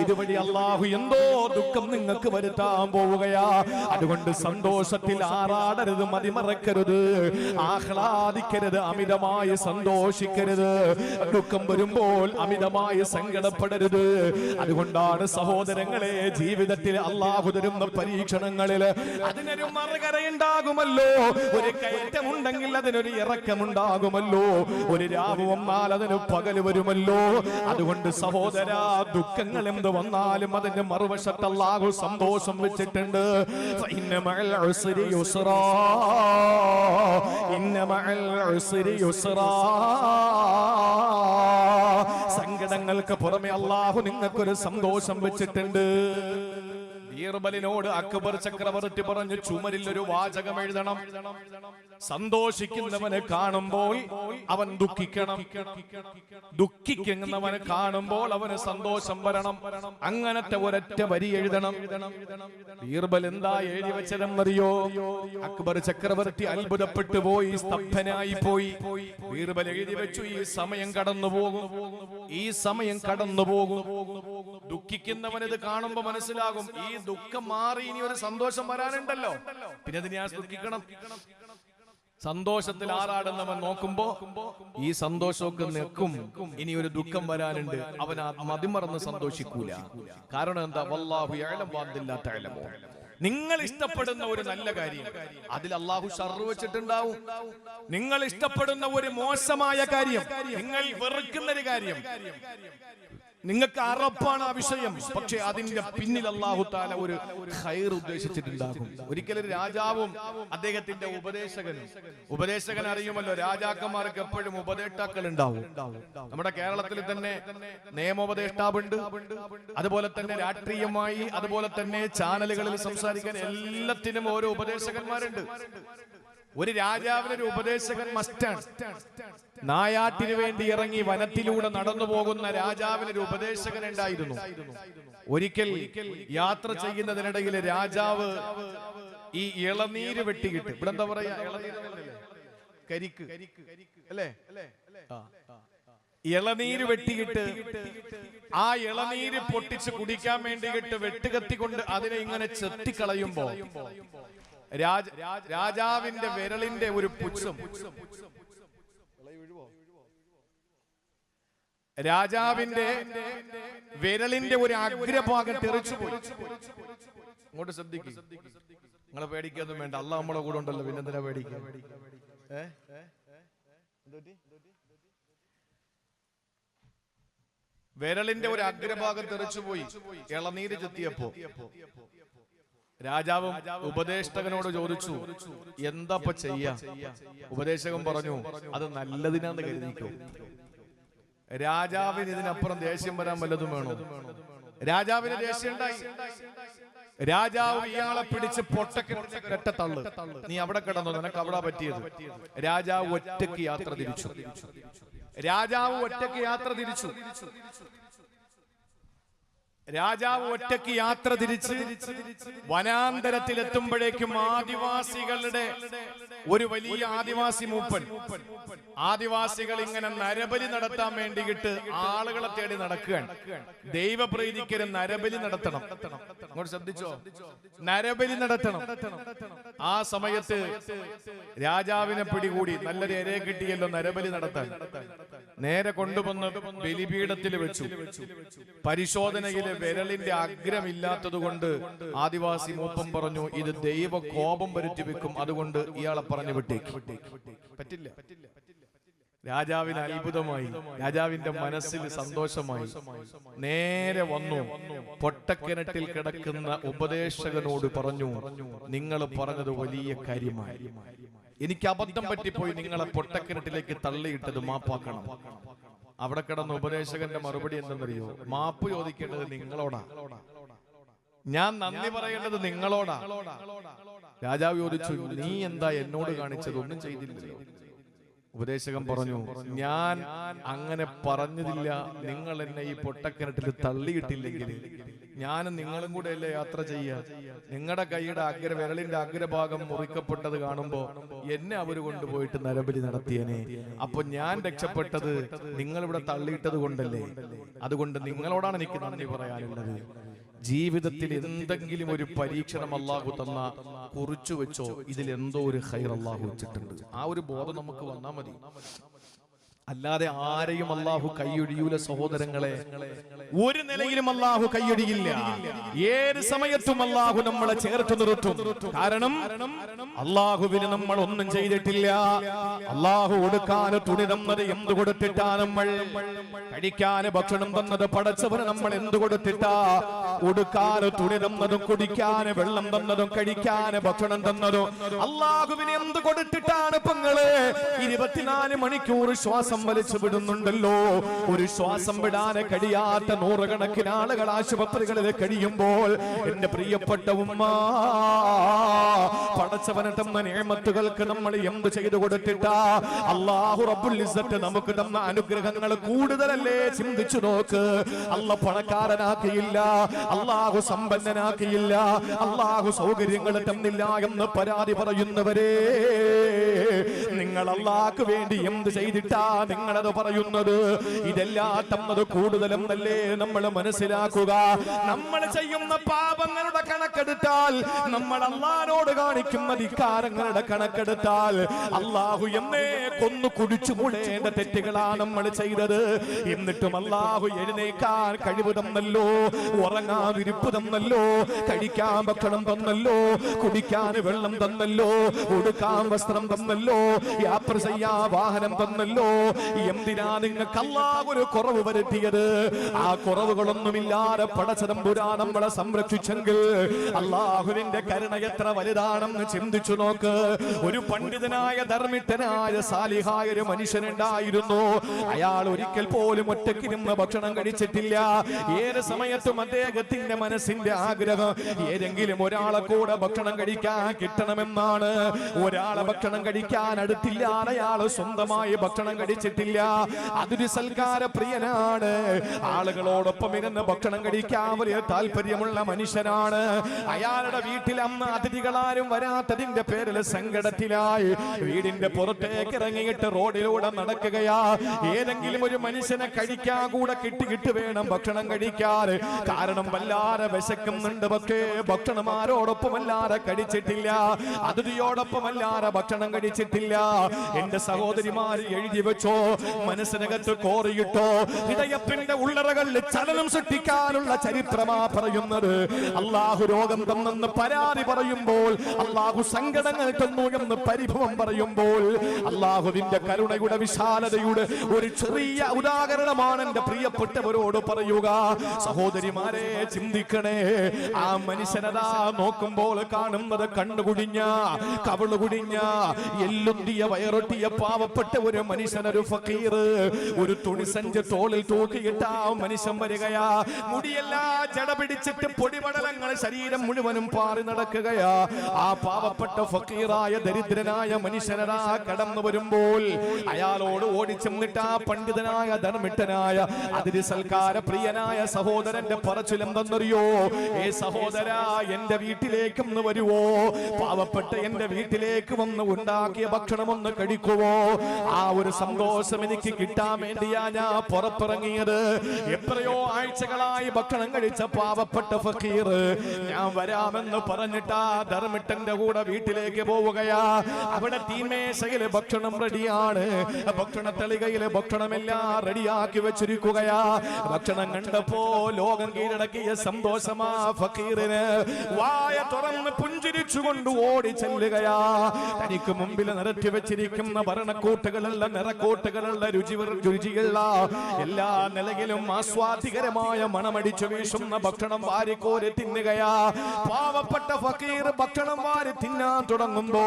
ഇതുവഴി അള്ളാഹു എന്തോ ദുഃഖം നിങ്ങൾക്ക് വരുത്താൻ പോവുകയാ. അതുകൊണ്ട് സന്തോഷത്തിൽ ആറാടരുത് മതിമറക്കരുത്. ആഹ്ലാദിക്കരുത് അമിതമായി സന്തോഷിക്കരുത്. ദുഃഖം വരുമ്പോൾ അമിതമായി സങ്കടപ്പെടരുത്. അതുകൊണ്ടാണ് സഹോദരങ്ങളെ ജീവിതത്തിൽ അള്ളാഹു തരുന്ന പരീക്ഷണങ്ങളിൽ അതിനൊരു മറുകരയുണ്ടാകുമല്ലോ. ഒരു കയറ്റമുണ്ടെങ്കിൽ അതിനൊരു ഇറക്കമുണ്ടാകുമല്ലോ. ഒരു രാവ് വന്നാൽ അതിന് പകൽ വരുമല്ലോ. അതുകൊണ്ട് സഹോദര ദുഃഖങ്ങൾ എന്ത് വന്നാലും അതിന്റെ മറുവശത്ത് അള്ളാഹു സന്തോഷം വെച്ചിട്ടുണ്ട്. സങ്കടങ്ങൾക്ക് പുറമെ അള്ളാഹു നിങ്ങൾക്കൊരു സന്തോഷം വെച്ചിട്ടുണ്ട് ബീർബലിനോട് അക്ബർ ചക്രവർത്തി പറഞ്ഞു ചുമരിൽ ഒരു വാചകം എഴുതണം. സന്തോഷിക്കുന്നവനെ കാണുമ്പോൾ അവൻ ദുഃഖിക്കണം. ദുഃഖിക്കുന്നവനെ കാണുമ്പോൾ അവന് സന്തോഷം വരണം. അങ്ങനത്തെ ഒരൊറ്റ വരി എഴുതണം. ബീർബൽ എന്താ എഴുതി വെച്ചതെന്നറിയോ? അക്ബർ ചക്രവർത്തി അത്ഭുതപ്പെട്ടു പോയി സ്തബ്ധനായി പോയി. ബീർബൽ എഴുതി വെച്ചു ഈ സമയം കടന്നു പോകും. ഈ സമയം കടന്നു പോകും. ദുഃഖിക്കുന്നവൻ ഇത് കാണുമ്പോ മനസ്സിലാകും ഈ ദുഃഖം മാറി ഇനി ഒരു സന്തോഷം വരാനുണ്ടല്ലോ. പിന്നെ ഞാൻ ദുഃഖിക്കണം സന്തോഷത്തിൽ ആറാടുന്നവൻ നോക്കുമ്പോ ഈ സന്തോഷമൊക്കെ നിൽക്കും. ഇനി ഒരു ദുഃഖം വരാനുണ്ട്. അവൻ മതിമറന്ന് സന്തോഷിക്കൂല. കാരണം എന്താ? വല്ലാഹു ഏലം വാന്തില്ലാ തഅലമൂ നിങ്ങൾ ഇഷ്ടപ്പെടുന്ന ഒരു നല്ല കാര്യം. അതിൽ അള്ളാഹു ഷർറ് വെച്ചിട്ടുണ്ടാവും. നിങ്ങൾ ഇഷ്ടപ്പെടുന്ന ഒരു മോശമായ കാര്യം. നിങ്ങൾ വെറുക്കുന്ന ഒരു കാര്യം. നിങ്ങൾക്ക് അറപ്പാണ് ആ വിഷയം. പക്ഷെ അതിന്റെ പിന്നിൽ അള്ളാഹു താല ഒരു ഹൈർ ഉദ്ദേശിച്ചിട്ടുണ്ടാകും. ഒരിക്കലും രാജാവും അദ്ദേഹത്തിന്റെ ഉപദേശകനും ഉപദേശകൻ അറിയുമല്ലോ രാജാക്കന്മാർക്ക് എപ്പോഴും ഉപദേഷ്ടാക്കൾ ഉണ്ടാവും. നമ്മുടെ കേരളത്തിൽ തന്നെ നിയമോപദേഷ്ടാവുണ്ട്. അതുപോലെ തന്നെ രാഷ്ട്രീയമായി അതുപോലെ തന്നെ ചാനലുകളിൽ സംസാരിക്കാൻ എല്ലാത്തിനും ഓരോ ഉപദേശകന്മാരുണ്ട്. ഒരു രാജാവിന് ഒരു ഉപദേശകൻ മസ്റ്റാണ്. നായാട്ടിനു വേണ്ടി ഇറങ്ങി വനത്തിലൂടെ നടന്നു പോകുന്ന രാജാവിന് ഒരു ഉപദേശകൻ ഉണ്ടായിരുന്നു. ഒരിക്കൽ യാത്ര ചെയ്യുന്നതിനിടയിൽ രാജാവ് ഈ ഇളനീര് വെട്ടിയിട്ട് ഇവിടെ എന്താ പറയാ? ഇളനീര് അല്ലേ? ആ. ഇളനീര് വെട്ടിയിട്ട് ആ ഇളനീര് പൊട്ടിച്ച് കുടിക്കാൻ വേണ്ടിയിട്ട് വെട്ടുകത്തിക്കൊണ്ട് അതിനെ ഇങ്ങനെ ചെത്തിക്കളയുമ്പോ രാജ രാജാവിന്റെ വിരലിന്റെ ഒരു പുച്ഛം. രാജാവിന്റെ വിരലിന്റെ ഒരു അഗ്രഭാഗം തെറിച്ചുപോയി ഇങ്ങോട്ട് ശ്രദ്ധിക്കും. നിങ്ങളെ പേടിക്കൊന്നും വേണ്ട. അല്ല നമ്മളെ കൂടെ ഉണ്ടല്ലോ. പിന്നെന്തിനാ പേടിക്കുക ഏ? വിരലിന്റെ ഒരു അഗ്രഭാഗം തെറിച്ചുപോയി. ഇളനീര് ചെത്തിയപ്പോ. രാജാവും ഉപദേഷ്ടകനോട് ചോദിച്ചു എന്താപ്പ ചെയ്യ? ഉപദേശകൻ പറഞ്ഞു അത് നല്ലതിനാന്ന് കരുതിക്കോ. രാജാവിന് ഇതിനപ്പുറം ദേഷ്യം വരാൻ വല്ലതും വേണോ? രാജാവിന് ദേഷ്യം ഉണ്ടായി. രാജാവ് ഇയാളെ പിടിച്ച് പൊട്ടക്കെട്ട തള്ളു. നീ അവിടെ കിടന്നു നിനക്ക് അവിടെ പറ്റിയത്. രാജാവ് ഒറ്റയ്ക്ക് യാത്ര തിരിച്ചു. രാജാവ് ഒറ്റയ്ക്ക് യാത്ര തിരിച്ചു. രാജാവ് ഒറ്റയ്ക്ക് യാത്ര തിരിച്ച് വനാന്തരത്തിലെത്തുമ്പോഴേക്കും ആദിവാസികളുടെ ഒരു വലിയ ആദിവാസി മൂപ്പൻ. ആദിവാസികൾ ഇങ്ങനെ നരബലി നടത്താൻ വേണ്ടിയിട്ട് ആളുകളെ തേടി നടക്കുകയാണ്. ദൈവപ്രീതിക്കൊരു നരബലി നടത്തണം. അങ്ങോട്ട് ശ്രദ്ധിച്ചോ? നരബലി നടത്തണം. ആ സമയത്ത് രാജാവിനെ പിടികൂടി നല്ലൊരു ഇരയെ കിട്ടിയല്ലോ നരബലി നടത്താൻ. നേരെ കൊണ്ടുവന്ന് ബലിപീഠത്തിൽ വെച്ചു. പരിശോധനയിലെ വിരലിന്റെ അഗ്രമില്ലാത്തത് കൊണ്ട് ആദിവാസി മൂപ്പം പറഞ്ഞു ഇത് ദൈവ കോപം വരുത്തി വെക്കും. അതുകൊണ്ട് ഇയാളെ പറഞ്ഞു വിട്ടേക്ക്. പറ്റില്ല. രാജാവിന് അത്ഭുതമായി. രാജാവിന്റെ മനസ്സിൽ സന്തോഷമായി. നേരെ വന്നു. പൊട്ടക്കിണറ്റിൽ കിടക്കുന്ന ഉപദേശകനോട് പറഞ്ഞു നിങ്ങൾ പറഞ്ഞത് വലിയ കാര്യമായി. എനിക്ക് അബദ്ധം പറ്റിപ്പോയി നിങ്ങളെ പൊട്ടക്കിണറ്റിലേക്ക് തള്ളിയിട്ടത് മാപ്പാക്കണം. അവിടെ കിടന്ന ഉപദേശകന്റെ മറുപടി എന്തെന്നറിയോ? മാപ്പ് ചോദിക്കേണ്ടത് നിങ്ങളോടാ. ഞാൻ നന്ദി പറയേണ്ടത് നിങ്ങളോടാ. രാജാവ് ചോദിച്ചു നീ എന്താ എന്നോട് കാണിച്ചത്? ഒന്നും ചെയ്തില്ലല്ലോ. ഉപദേശകൻ പറഞ്ഞു ഞാൻ അങ്ങനെ പറഞ്ഞതില്ല. നിങ്ങൾ എന്നെ ഈ പൊട്ടക്കിണറ്റിൽ തള്ളിയിട്ടില്ലെങ്കിൽ ഞാനും നിങ്ങളും കൂടെ അല്ലേ യാത്ര ചെയ്യുക? നിങ്ങളുടെ കൈയുടെ അഗ്ര വിരളിന്റെ അഗ്രഭാഗം മുറിക്കപ്പെട്ടത് കാണുമ്പോ എന്നെ അവർ കൊണ്ടുപോയിട്ട് നരബലി നടത്തിയനെ. അപ്പൊ ഞാൻ രക്ഷപ്പെട്ടത് നിങ്ങളിവിടെ തള്ളിയിട്ടത് കൊണ്ടല്ലേ? അതുകൊണ്ട് നിങ്ങളോടാണ് എനിക്ക് നന്ദി പറയാനുള്ളത്. ജീവിതത്തിൽ എന്തെങ്കിലും ഒരു പരീക്ഷണം അള്ളാഹു തന്ന കുറിച്ചു വെച്ചോ ഇതിൽ എന്തോ ഒരു ഹൈർ അള്ളാഹു വെച്ചിട്ടുണ്ട്. ആ ഒരു ബോധം നമുക്ക് വന്നാൽ മതി. അല്ലാതെ ആരെയും അള്ളാഹു കൈയൊഴിയൂല സഹോദരങ്ങളെ. ഒരു നിലയിലും അള്ളാഹു കൈയൊഴിയില്ല. ഏത് സമയത്തും അള്ളാഹു നമ്മളെ ചേർത്ത് നിർത്തും. കാരണം അള്ളാഹുവിന് നമ്മൾ ഒന്നും ചെയ്തിട്ടില്ല. അള്ളാഹു കൊടുക്കാന് തുണി തന്നത് എന്ത് കൊടുത്തിട്ടാ നമ്മൾ? കഴിക്കാന് ഭക്ഷണം തന്നത് പടച്ചവന് നമ്മൾ എന്ത് കൊടുത്തിട്ടാ? കൊടുക്കാന് തുണി തന്നതും കുടിക്കാന് വെള്ളം തന്നതും കഴിക്കാന് ഭക്ഷണം തന്നതും. അള്ളാഹുവിന് എന്ത് കൊടുത്തിട്ടാണ് പെങ്ങൾ? ഇരുപത്തിനാല് മണിക്കൂർ ശ്വാസം വലിച്ചു വിടുന്നുണ്ടല്ലോ ഒരു ശ്വാസം വിടാനെ കഴിയാത്ത നൂറുകണക്കിന് ആളുകൾ ആശുപത്രികളിൽ കഴിയുമ്പോൾ എന്റെ പ്രിയപ്പെട്ട ഉമ്മ പടച്ചവനെ തന്ന നമ്മൾ എന്ത് ചെയ്തു കൊടുത്തിട്ടാ? അള്ളാഹു റബ്ബുൽ നമുക്ക് തന്ന അനുഗ്രഹങ്ങൾ കൂടുതലല്ലേ? ചിന്തിച്ചു നോക്ക്. അല്ല പണക്കാരനാക്കിയില്ല. അള്ളാഹു സമ്പന്നനാക്കിയില്ല. അള്ളാഹു സൗകര്യങ്ങൾ തന്നില്ല എന്ന് പരാതി പറയുന്നവരെ നിങ്ങൾ അള്ളാഹ്ക്ക് വേണ്ടി എന്ത് ചെയ്തിട്ടാ നിങ്ങളത് പറയുന്നത്? ഇതെല്ലാം തന്നത് കൂടുതലും നല്ലേ നമ്മൾ മനസ്സിലാക്കുക? നമ്മൾ ചെയ്യുന്ന പാപങ്ങളുടെ കണക്കെടുത്താൽ നമ്മൾ അള്ളാനോട് കാണിക്കുന്ന ധിക്കാരങ്ങളുടെ കണക്കെടുത്താൽ അള്ളാഹു എന്നേ കൊന്നു കുടിച്ചു മുഴേണ്ട തെറ്റുകളാണ് നമ്മൾ ചെയ്തത്. എന്നിട്ടും അള്ളാഹു എഴുന്നേക്കാൻ കഴിവ് തന്നല്ലോ ഉറങ്ങാതിരിപ്പ് തന്നല്ലോ കഴിക്കാൻ ഭക്ഷണം തന്നല്ലോ കുടിക്കാൻ വെള്ളം തന്നല്ലോ ഉടുക്കാൻ വസ്ത്രം തന്നല്ലോ യാത്ര ചെയ്യാ വാഹനം തന്നല്ലോ എന്തിനാ നിങ്ങൾക്ക് അള്ളാഹു ഒരു കുറവ് വരുത്തിയത്? ആ കുറവുകളൊന്നുമില്ലാതെ പടച്ചതമ്പുരാ നമ്മളെ സംരക്ഷിച്ചെങ്കിൽ അള്ളാഹുവിന്റെ കരുണ എത്ര വലുതാണെന്ന് ചിന്തിച്ചു നോക്ക്. ഒരു പണ്ഡിതനായ ധർമ്മിട്ടനായ സാലിഹായ ഒരു മനുഷ്യനുണ്ടായിരുന്നു. അയാൾ ഒരിക്കൽ പോലും ഒറ്റക്കിരുന്ന് ഭക്ഷണം കഴിച്ചിട്ടില്ല. ഏത് സമയത്തും അദ്ദേഹത്തിന്റെ മനസ്സിന്റെ ആഗ്രഹം ഏതെങ്കിലും ഒരാളെ കൂടെ ഭക്ഷണം കഴിക്കാൻ കിട്ടണമെന്നാണ്. ഒരാളെ ഭക്ഷണം കഴിക്കാൻ അടുത്തില്ലാതെ അയാൾ സ്വന്തമായി ഭക്ഷണം കഴിച്ചിട്ടില്ല. അതൊരു സൽക്കാര പ്രിയനാണ് ആളുകളോടൊപ്പം ഇരുന്ന് ഭക്ഷണം കഴിക്കാൻ വലിയ താല്പര്യമുള്ള മനുഷ്യനാണ്. അയാളുടെ വീട്ടിൽ അന്ന് അതിഥികളാരും വരാത്തതിന്റെ പേരിൽ സങ്കടത്തിലായി. വീടിന്റെ പുറത്തേക്ക് ഇറങ്ങിയിട്ട് റോഡിലൂടെ നടക്കുകയാ. ഏതെങ്കിലും ഒരു മനുഷ്യനെ കഴിക്കാൻ കൂടെ കിട്ടി വേണം ഭക്ഷണം കഴിക്കാൻ. കാരണം വല്ലാതെ വിശക്കുന്നുണ്ട് പക്ഷേ ഭക്ഷണം ആരോടൊപ്പം അല്ലാതെ കഴിച്ചിട്ടില്ല. അതിഥിയോടൊപ്പം അല്ലാതെ ഭക്ഷണം കഴിച്ചിട്ടില്ല. എന്റെ സഹോദരിമാര് എഴുതി വെച്ചോ. മനസ്സിനകത്ത് കോറിയിട്ടോ? ഹൃദയത്തിന്റെ ഉള്ളറകളിൽ ചലനം സൃഷ്ടിക്കാനുള്ള ചരിത്രമാ പറയുന്നത്. അള്ളാഹു രോഗം തന്നെന്ന് പരാതി പറയുമ്പോൾ അള്ളാഹു സങ്കടങ്ങൾ തന്നു എന്ന് പരിഭവം പറയുമ്പോൾ അള്ളാഹുവിന്റെ കരുണയുടെ വിശാലതയുടെ ഒരു ചെറിയ ഉദാഹരണമാണ് എന്റെ പ്രിയപ്പെട്ടവരോട് പറയുക. സഹോദരിമാരെ ചിന്തിക്കണേ. ആ മനുഷ്യനതാ നോക്കുമ്പോൾ കാണുന്നത് കണ്ണുകുടിഞ്ഞ കവിളുകുടിഞ്ഞ എല്ലുന്തിയ വയറൊട്ടിയ പാവപ്പെട്ട ഒരു മനുഷ്യനൊരു ഫക്കീർ ഒരു തുണിസഞ്ച് തോളിൽ തൂക്കിയിട്ട് മനുഷ്യൻ വരികയാ. മുടിയെല്ലാം ജട പിടിച്ചിട്ട് പൊടിപടലങ്ങൾ ശരീരം മുഴുവനും പാറി നടക്കുകയാ. ആ പാവപ്പെട്ട ഫക്കീറായ ദരിദ്രനായ മനുഷ്യനതാ കടന്നു വരുമ്പോൾ അയാളോട് ഓടിച്ചെന്നിട്ട് ആ പണ്ഡിതനായ ധർമ്മിട്ടനായ അതിരി സൽക്കാര പ്രിയനായ സഹോദരന്റെ പറച്ചിലെന്തെന്നറിയോ ഏ സഹോദര എന്റെ വീട്ടിലേക്ക് ഒന്ന് വരുവോ? പാവപ്പെട്ട എന്റെ വീട്ടിലേക്ക് വന്ന് ഉണ്ടാക്കിയ ഭക്ഷണം ഒന്ന് കഴിക്കുവോ? ആ ഒരു സന്തോഷം എനിക്ക് കിട്ടാൻ വേണ്ടിയാ ഞാൻ പുറത്തിറങ്ങിയത്. എത്രയോ ആഴ്ചകളായി ഭക്ഷണം കഴിച്ച പാവപ്പെട്ട ഫക്കീർ. ഞാൻ വരാമെന്ന് പറഞ്ഞിട്ടാ ധർമ്മിട്ടന്റെ കൂടെ വീട്ടിലേക്ക് പോവുകയാ. അവിടെ തീമേശയിൽ ഭക്ഷണം റെഡിയാണ്. ഭക്ഷണ തളികയിലെ ഭക്ഷണമെല്ലാം റെഡിയാക്കി വെച്ചിരിക്കുകയാ. ഭക്ഷണം കണ്ടപ്പോ ലോകം കീഴടക്കിയ സന്തോഷമാ ഫക്കീറിന്. വായ തുറന്ന് പുഞ്ചിരിച്ചുകൊണ്ട് ഓടി ചെല്ലുകയാ. തനിക്ക് മുമ്പിൽ നിരത്തി വെച്ചിരിക്കുന്ന ഭരണക്കൂട്ടുകളുള്ള നിറക്കൂട്ടുകളുള്ള രുചി രുചിയുള്ള എല്ലാ നിലയിലും ആസ്വാദികരമായ മണമടിച്ചു വീശുന്ന ഭക്ഷണം വാരിക്കോരി തിന്നുകയാ. പാവപ്പെട്ട ഫക്കീർ ഭക്ഷണം വാരി തിന്നാൻ തുടങ്ങുമ്പോ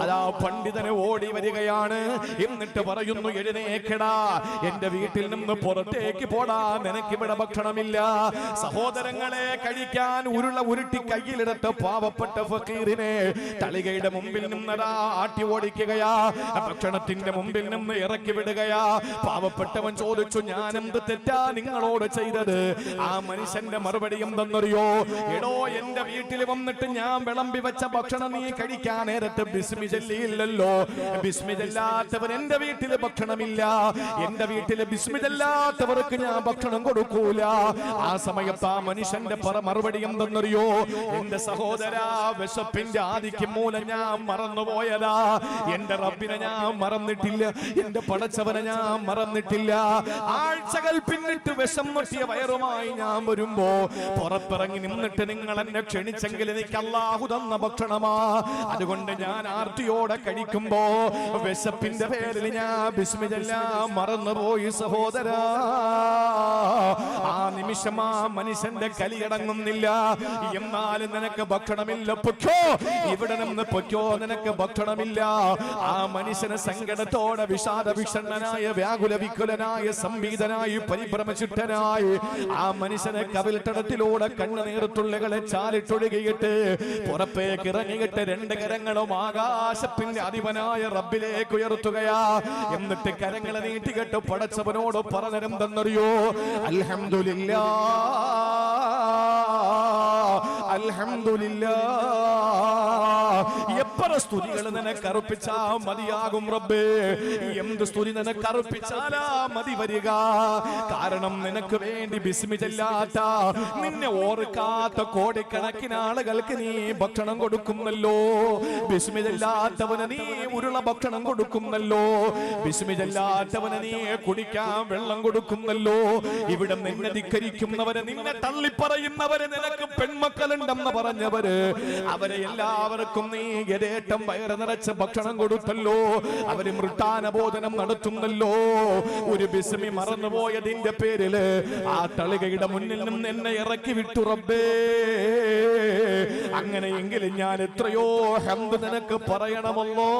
അതാ പണ്ഡിതന് ഓടി വരികയാണ്. എന്നിട്ട് പറയുന്നു എഴുന്നേക്കടാ എന്റെ വീട്ടിൽ നിന്ന് പുറത്തേക്ക് പോടാ നിനക്കിവിടെ ഭക്ഷണമില്ല. സഹോദരങ്ങളെ കഴിക്കാൻ ഉരുള ഉരുട്ടി കയ്യിലെടുത്ത പാവപ്പെട്ട ഫക്കീറിനെ തളികയുടെ മുമ്പിൽ നിന്നടാ ആട്ടി ഓടിക്കുകയാ. ഭക്ഷണത്തിന്റെ മുമ്പിൽ നിന്ന് ഇറക്കി വിടുകയാ. പാവപ്പെട്ടവൻ ചോദിച്ചു ഞാൻ എന്ത് തെറ്റാ നിങ്ങളോട് ചെയ്തത്? ആ മനുഷ്യന്റെ മറുപടി എന്തെന്നറിയോ? എടോ എന്റെ വീട്ടിൽ വന്നിട്ട് ഞാൻ വിളമ്പി വെച്ച ഭക്ഷണം നീ കഴിക്കാൻ നേരത്തെ ബിസ്മി ചൊല്ലിയില്ലല്ലോ എന്റെ വീട്ടിൽ ഭക്ഷണമില്ല. എന്റെ വീട്ടിൽ ബിസ്മി ചൊല്ലാത്തവർക്ക് ഞാൻ ഭക്ഷണം കൊടുക്കൂല. ആ സമയത്ത് ആ മനുഷ്യന്റെ പറ മറുപടി എന്തെന്നറിയോ? എന്റെ സഹോദര വിശപ്പിന്റെ ആദിക്കും മൂലം ഞാൻ മറന്നുപോയതാ. എന്റെ റബ്ബിനെ ഞാൻ മറന്നിട്ടില്ല. എന്റെ പടച്ചവനെ ഞാൻ മറന്നിട്ടില്ല. ആഴ്ചകൾ പിന്നിട്ട് വിഷം മുട്ടിയ വയറുമായി ഞാൻ വരുമ്പോ പുറത്തിറങ്ങി നിന്നിട്ട് നിങ്ങൾ എന്നെ ക്ഷണിച്ചെങ്കിൽ എനിക്ക് അള്ളാഹു തന്ന ഭക്ഷണമാ. അതുകൊണ്ട് ഞാൻ ആർത്തിയോടെ കഴിക്കുമ്പോ വിശപ്പിന്റെ പേരിൽ ഞാൻ ബിസ്മിതെല്ലാം മറന്നുപോയി സഹോദര. ആ നിമിഷം ആ മനുഷ്യന്റെ കലിയടങ്ങുന്നില്ല എന്നാലും നിനക്ക് ഭക്ഷണമില്ല. പൊക്കോ ഇവിടെ നിന്ന് പൊക്കോ നിനക്ക് ഭക്ഷണമില്ല. ആ മനുഷ്യന് സങ്കടത്തോടെ വിഷാദ വിഷണ്ണനായ വ്യാകുല വിക്കുലനായ സംവീതനായി പരിഭ്രമചുട്ടനായി ആ മനുഷ്യനെ കവിൽത്തടത്തിലൂടെ കണ്ണുനീർത്തുള്ളികളെ ചാലിട്ടൊഴുകിയിട്ട് പുറത്തേക്ക് ഇറങ്ങിയിട്ട് രണ്ട് കരങ്ങളും ആകാശത്തിന്റെ അധിപനായ റബ്ബിലേക്ക് ഉയർത്തുകയാ. എന്നിട്ട് കരങ്ങളെ നീട്ടിക്കെട്ട് പടച്ചവനോട് പറഞ്ഞിരുന്നെന്നറിയോ അൽഹംദുലില്ലാ. അൽഹംദുലില്ലാ. എത്ര സ്തുതികൾ നിനക്ക് അർപ്പിച്ചാ മതിയാകും റബ്ബേ. എന്ത് സ്തുതി നിനക്ക് അർപ്പിച്ചാലാ മതി വരിക. കാരണം നിനക്ക് വേണ്ടി ബിസ്മി ചെല്ലാത്ത നിന്നെ ഓർക്കാത്ത കോടിക്കണക്കിന് ആളുകൾക്ക് നീ ഭക്ഷണം കൊടുക്കുന്നല്ലോ. ബിസ്മി ചെല്ലാത്തവന് നീ ഉരുള ഭക്ഷണം കൊടുക്കുന്നല്ലോ. ബിസ്മി ചെല്ലാത്തവന് നീ കുടിക്കാൻ വെള്ളം കൊടുക്കുന്നല്ലോ. ഇവിടെ നിന്നെ ധിക്കരിക്കുന്നവരെ നിന്നെ തള്ളിപ്പറയുന്നവരെ നിനക്ക് പെൺമക്കളുണ്ടെന്ന് പറഞ്ഞവര്. അവരെ എല്ലാവർക്കും നീ യഥേട്ടം വയറ് നിറച്ച് ഭക്ഷണം കൊടുത്തല്ലോ. അവർ മൃട്ടാനബോധനം നടത്തുന്നല്ലോ. ഒരു ബിസ്മി മറന്നുപോയതിന്റെ പേരിൽ ആ തളികയുടെ മുന്നിൽ നിന്ന് എന്നെ ഇറക്കി വിട്ടു റബ്ബേ. അങ്ങനെയെങ്കിലും ഞാൻ എത്രയോ ഹംദ് നിനക്ക് പറയണമല്ലോ.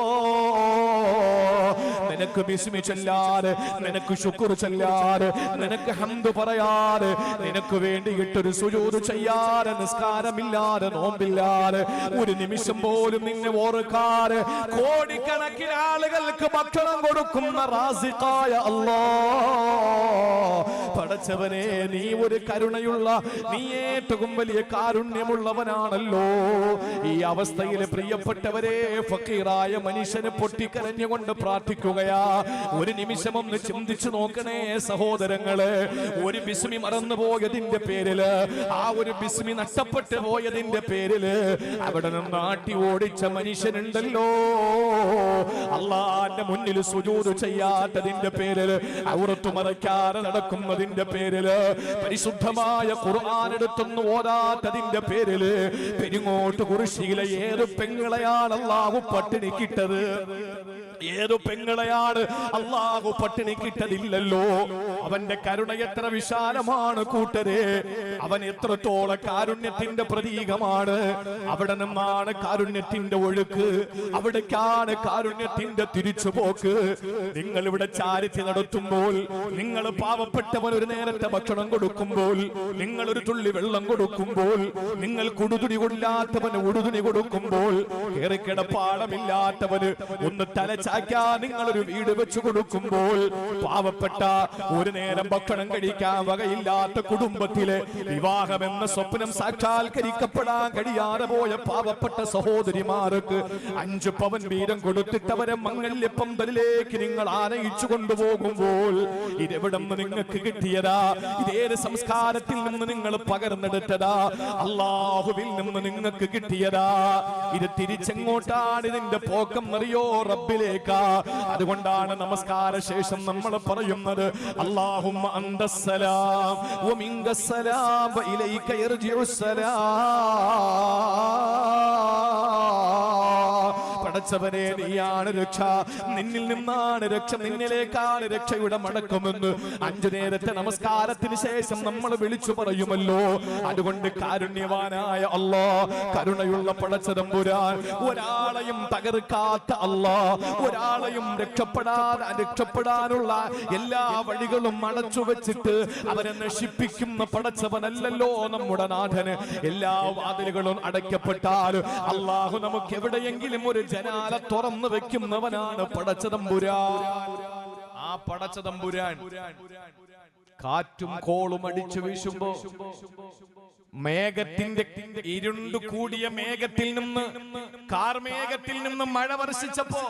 നിനക്ക് ബിസ്മി ചെല്ലാറ് നിനക്ക് ശുക്ർ ചെല്ലാറ് നിനക്ക് ഹംദ് പറയാതെ നിനക്ക് വേണ്ടിയിട്ടൊരു സുജൂത് ചെയ്യാതെ നിസ്കാരമില്ലാതെ നോമ്പില്ലാതെ ഒരു നിമിഷം പോലും നിന്നെ ഓർക്കാതെ കോടിക്കണക്കിന് ആളുകൾക്ക് ഭക്ഷണം കൊടുക്കുന്ന റാസിഖായ അല്ലോ. പടച്ചവനെ നീ ഒരു കരുണയുള്ള നീ ഏറ്റവും വലിയ കാരുണ്യമുള്ളവനാണല്ലോ. ഈ അവസ്ഥയിൽ പ്രിയപ്പെട്ടവരെ ഫക്കീറായ മനുഷ്യനെ പൊട്ടിക്കരഞ്ഞുകൊണ്ട് പ്രാർത്ഥിക്കുകയാ. ഒരു നിമിഷം ഒന്ന് ചിന്തിച്ചു നോക്കണേ സഹോദരങ്ങൾ. ഒരു ബിസ്മി മറന്നു പോയതിന്റെ പേരിൽ ആ ഒരു ബിസ്മി നഷ്ടപ്പെട്ടു പോയതിന്റെ പേരിൽ അവിടെ നാട്ടി ഓടിച്ച മനുഷ്യനുണ്ടല്ലോ. അള്ളാന്റെ മുന്നിൽ സുജൂത് ചെയ്യാത്തതിന്റെ പേരിൽ ഔറത്തു മറയ്ക്കാതെ നടക്കുന്നതിന്റെ പേരിൽ പരിശുദ്ധമായ ഖുർആൻ എടുത്തൊന്ന് പേരിൽ പെരിങ്ങോട്ട് കുറിശിയിലെ ഏത് പെങ്ങളെയാണ് അള്ളാഹു പട്ടിണിക്കിട്ടത്? ഏതു പെങ്ങളെയാണ് അള്ളാഹു പട്ടിണിക്കിട്ടതില്ലല്ലോ അവന്റെ കരുണ എത്ര വിശാലമാണ് കൂട്ടരെ. അവൻ എത്രത്തോളം കാരുണ്യത്തിന്റെ പ്രതീകമാണ്. അവിടെ നിന്നാണ് കാരുണ്യത്തിന്റെ ഒഴുക്ക്. അവിടേക്കാണ് കാരുണ്യത്തിന്റെ തിരിച്ചുപോക്ക്. നിങ്ങൾ ഇവിടെ ചാരിറ്റി നടത്തുമ്പോൾ നിങ്ങൾ പാവപ്പെട്ടവൻ ഒരു നേരത്തെ ഭക്ഷണം കൊടുക്കുമ്പോൾ നിങ്ങൾ ഒരു തുള്ളി വെള്ളം കൊടുക്കുമ്പോൾ നിങ്ങൾ കുടുതുണി കൊല്ലാത്തവന് ഉടുതുണി കൊടുക്കുമ്പോൾ ഏറിക്കിടപ്പാടമില്ലാത്തവന് ഒന്ന് തലച്ചാക്കാൻ നിങ്ങൾ ഒരു വീട് വെച്ചു കൊടുക്കുമ്പോൾ പാവപ്പെട്ട ഒരു നേരം ഭക്ഷണം കഴിക്കാൻ വകയില്ലാത്ത കുടുംബത്തിലെ വിവാഹം എന്ന സ്വപ്നം സാക്ഷാത്കരിക്കപ്പെടാൻ കഴിയാതെ പോയ പാവപ്പെട്ട സഹോദരിമാർക്ക് അഞ്ചു പവൻ വീരം കൊടുത്തിട്ടവരെ മംഗല്യപ്പന്തലിലേക്ക് നിങ്ങൾ ആനയിച്ചു കൊണ്ടുപോകുമ്പോൾ ഇതെവിടെ നിന്ന് നിങ്ങൾക്ക് കിട്ടിയതാ? ഇതേത് സംസ്കാരത്തിൽ നിന്ന് നിങ്ങൾ പകർന്നെടുത്തതാ? അള്ളാഹുവിൽ നിന്ന് നിങ്ങൾക്ക് കിട്ടിയതാ? ഇത് തിരിച്ചെങ്ങോട്ടാണ് ഇതിന്റെ പോക്കം അറിയോ റബ്ബിലേക്കാ? അതുകൊണ്ടാണ് നമസ്കാര ശേഷം നമ്മൾ പറയുന്നത്. അള്ളാഹും അന്തസ്സലാം പടച്ചവനെ നീയാണ് രക്ഷ. നിന്നിൽ നിന്നാണ് രക്ഷ നിന്നിലേക്കാണ് രക്ഷയുടെ മടക്കമെന്ന് അഞ്ചു നേരത്തെ നമസ്കാരത്തിന് ശേഷം നമ്മൾ വിളിച്ചു പറയുമല്ലോ. അതുകൊണ്ട് കാരുണ്യവാനായ അല്ലാ കരുണയുള്ള പടച്ചതമ്പുരാൻ ഒരാളെയും തകർക്കാത്ത അല്ലാ ഒരാളെയും രക്ഷപ്പെടാതെ രക്ഷപ്പെടാനുള്ള എല്ലാ വഴികളും അടച്ചു വെച്ചിട്ട് അവരെ നശിപ്പിക്കുന്ന പടച്ചവനല്ലല്ലോ നമ്മുടെ നാഥന്. എല്ലാ വാതിലുകളും അടയ്ക്കപ്പെട്ടാൽ അള്ളാഹു നമുക്ക് എവിടെയെങ്കിലും ഒരു ജനാല തുറന്നു വെക്കുന്നവനാണ് പടച്ചതമ്പുരാൻ. ആ പടച്ചതമ്പുരാൻ കാറ്റും കോളും അടിച്ചു വീശുമ്പോ മേഘത്തിന്റെ ഇരുണ്ടു കൂടിയ മേഘത്തിൽ നിന്ന് കാർമേഘത്തിൽ നിന്ന് മഴ വർഷിച്ചപ്പോ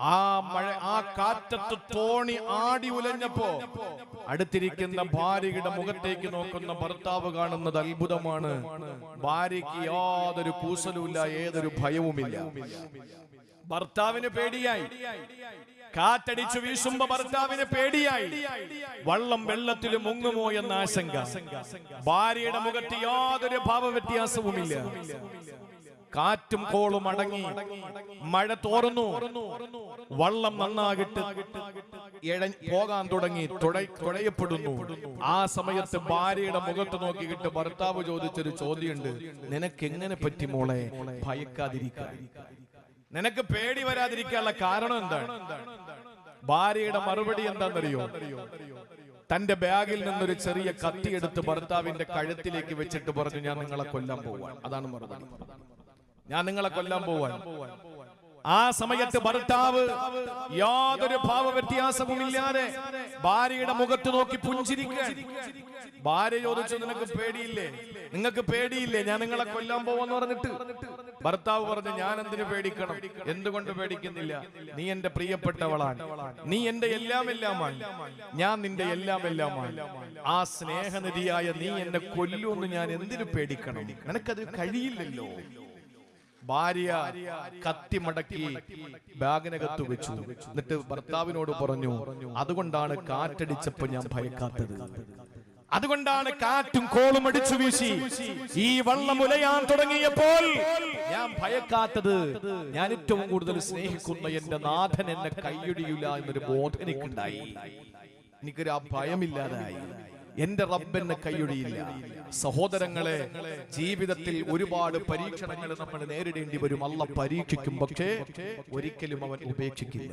ആ മഴ ആ കാറ്റത്ത് തോണി ആടി ഉലഞ്ഞപ്പോ അടുത്തിരിക്കുന്ന ഭാര്യയുടെ മുഖത്തേക്ക് നോക്കുന്ന ഭർത്താവ് കാണുന്നത് അത്ഭുതമാണ്. ഭാര്യയ്ക്ക് യാതൊരു കൂസലുമില്ല ഏതൊരു ഭയവുമില്ല. ഭർത്താവിന് പേടിയായി. കാറ്റടിച്ചു വീശുമ്പോ ഭർത്താവിന് പേടിയായി. വള്ളം വെള്ളത്തിൽ മുങ്ങുമോ എന്ന ആശങ്ക. ഭാര്യയുടെ മുഖത്ത് യാതൊരു ഭാവവ്യത്യാസവുമില്ല. കാറ്റും കോളും അടങ്ങി മഴ തോർന്നു വള്ളം നന്നാകിട്ട് പോകാൻ തുടങ്ങി. തുഴ- തുഴയപ്പെടുന്നു ആ സമയത്ത് ഭാര്യയുടെ മുഖത്ത് നോക്കിയിട്ട് ഭർത്താവ് ചോദിച്ചൊരു ചോദ്യമുണ്ട്. നിനക്ക് എങ്ങനെ പറ്റി മോളെ? ഭയക്കാതിരിക്കാൻ. നിനക്ക് പേടി വരാതിരിക്കാനുള്ള കാരണം എന്താണ്? ഭാര്യയുടെ മറുപടി എന്താണെന്നറിയോ? തന്റെ ബാഗിൽ നിന്നൊരു ചെറിയ കത്തിയെടുത്ത് ഭർത്താവിന്റെ കഴുത്തിലേക്ക് വെച്ചിട്ട് പറഞ്ഞു ഞാൻ നിങ്ങളെ കൊല്ലാൻ പോവാൻ അതാണ് മറുപടി. ഞാൻ നിങ്ങളെ കൊല്ലാൻ പോവാൻ ആ സമയത്ത് ഭർത്താവ് യാതൊരു ഭാവ വ്യത്യാസവുമില്ലാതെ ഭാര്യയുടെ മുഖത്ത് നോക്കി പുഞ്ചിരിക്കാൻ. ഭാര്യ ചോദിച്ചു നിനക്ക് പേടിയില്ലേ? നിങ്ങൾക്ക് പേടിയില്ലേ? ഞാൻ നിങ്ങളെ കൊല്ലാൻ പോവെന്ന് പറഞ്ഞിട്ട്. ഭർത്താവ് പറഞ്ഞു ഞാൻ എന്തിനു പേടിക്കണം? എന്തുകൊണ്ട് പേടിക്കുന്നില്ല? നീ എന്റെ പ്രിയപ്പെട്ടവളാണ്. നീ എന്റെ എല്ലാം എല്ലാമാണ് ഞാൻ നിന്റെ എല്ലാം എല്ലാമാണ് ആ സ്നേഹനിധിയായ നീ എന്നെ കൊല്ലുമെന്ന് ഞാൻ എന്തിനു പേടിക്കണം? നിനക്കത് കഴിയില്ലല്ലോ. ഭാര്യ കത്തി മടക്കി ബാഗിനകത്ത് വെച്ചു. എന്നിട്ട് ഭർത്താവിനോട് പറഞ്ഞു അതുകൊണ്ടാണ് കാറ്റടിച്ചപ്പോ ഞാൻ ഭയക്കാത്തത്. അതുകൊണ്ടാണ് കാറ്റും കോളും അടിച്ചു വീശി. ഈ വള്ളം ഉലയാൻ തുടങ്ങിയപ്പോൾ ഞാൻ ഭയക്കാത്തത്. ഞാൻ ഏറ്റവും കൂടുതൽ സ്നേഹിക്കുന്ന എന്റെ നാഥൻ എന്നെ കൈയൊടിയില്ല എന്നൊരു ബോധം എനിക്കുണ്ടായി എനിക്കൊരു ആ ഭയമില്ലാതായി. എന്റെ റബ്ബെന്നെ കൈയൊഴിയില്ല. സഹോദരങ്ങളെ ജീവിതത്തിൽ ഒരുപാട് പരീക്ഷണങ്ങൾ നമ്മൾ നേരിടേണ്ടി വരും. അല്ല പരീക്ഷിക്കും പക്ഷേ ഒരിക്കലും അവൻ ഉപേക്ഷിക്കില്ല.